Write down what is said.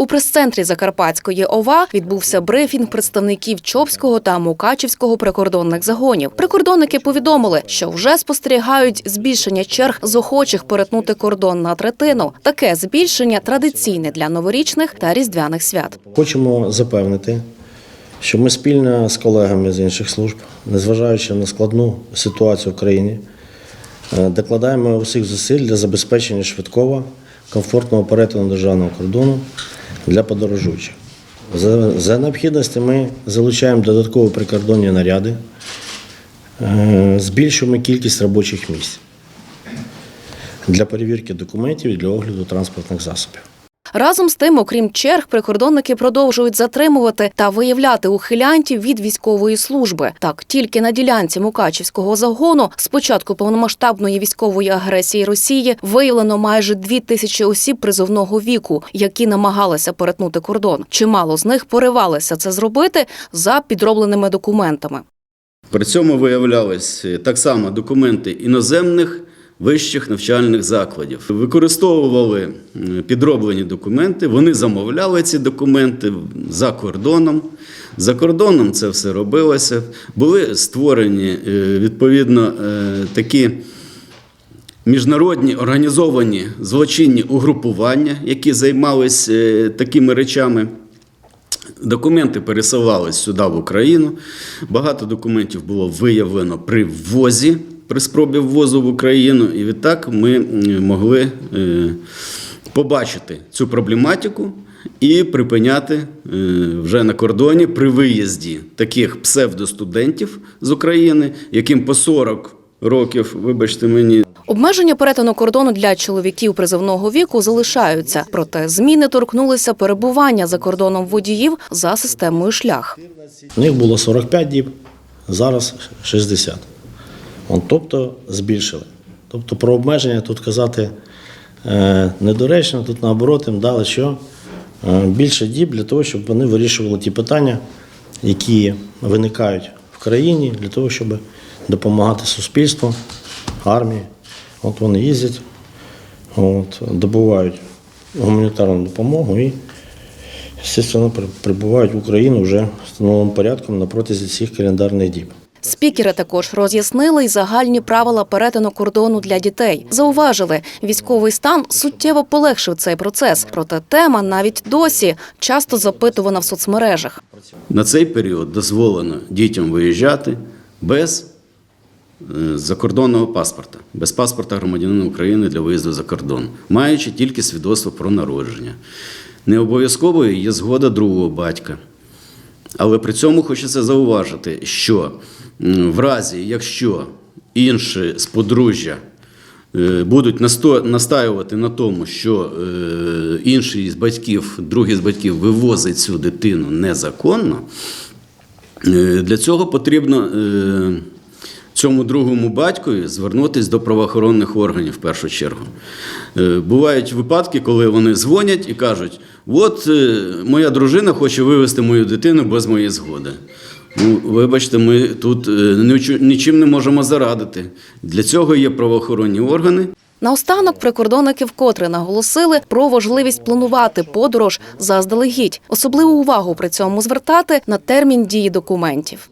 У прес-центрі Закарпатської ОВА відбувся брифінг представників Чопського та Мукачівського прикордонних загонів. Прикордонники повідомили, що вже спостерігають збільшення черг з охочих перетнути кордон на третину. Таке збільшення традиційне для новорічних та різдвяних свят. Хочемо запевнити, що ми спільно з колегами з інших служб, незважаючи на складну ситуацію в країні, е, докладаємо усіх зусиль для забезпечення швидкого, комфортного перетину державного кордону для подорожуючих. За, за необхідності ми залучаємо додаткові прикордонні наряди, е, збільшуємо кількість робочих місць для перевірки документів і для огляду транспортних засобів. Разом з тим, окрім черг, прикордонники продовжують затримувати та виявляти ухилянтів від військової служби. Так, тільки на ділянці Мукачівського загону з початку повномасштабної військової агресії Росії виявлено майже дві тисячі осіб призовного віку, які намагалися перетнути кордон. Чимало з них поривалися це зробити за підробленими документами. При цьому виявлялись е, так само документи іноземних вищих навчальних закладів. Використовували підроблені документи, вони замовляли ці документи за кордоном. За кордоном це все робилося. Були створені е, відповідно е, такі міжнародні організовані злочинні угрупування, які займалися е, такими речами. Документи пересилались сюди в Україну. Багато документів було виявлено при ввозі, при спробі ввозу в Україну. І відтак ми могли е, побачити цю проблематику і припиняти е, вже на кордоні при виїзді таких псевдостудентів з України, яким по 40 років, вибачте мені, Обмеження перетину кордону для чоловіків призовного віку залишаються, проте зміни торкнулися перебування за кордоном водіїв за системою шлях. У них було 45 діб, зараз 60. Тобто збільшили. Тобто про обмеження тут казати е, недоречно, тут наоборот їм дали що е, більше діб для того, щоб вони вирішували ті питання, які виникають в країні, для того, щоб допомагати суспільству, армії. От вони їздять, от, добувають гуманітарну допомогу і при- прибувають в Україну вже встановленим порядком на протязі цих календарних діб. Спікери також роз'яснили й загальні правила перетину кордону для дітей. Зауважили, військовий стан суттєво полегшив цей процес. Проте тема навіть досі часто запитувана в соцмережах. На цей період дозволено дітям виїжджати без е, закордонного паспорта, без паспорта громадянина України для виїзду за кордон, маючи тільки свідоцтво про народження. Не обов'язковою є згода другого батька. Але при цьому хочеться зауважити, що в разі, якщо інші з подружжя е, будуть настаювати на тому, що е, інший з батьків, другий з батьків вивозить цю дитину незаконно, е, для цього потрібно цьому другому батькові звернутися до правоохоронних органів в першу чергу. Е, Бувають випадки, коли вони дзвонять і кажуть: от е, моя дружина хоче вивезти мою дитину без моєї згоди. Ну, вибачте, ми тут е, нічим не можемо зарадити. Для цього є правоохоронні органи. Наостанок прикордонники вкотре наголосили про важливість планувати подорож заздалегідь. Особливу увагу при цьому звертати на термін дії документів.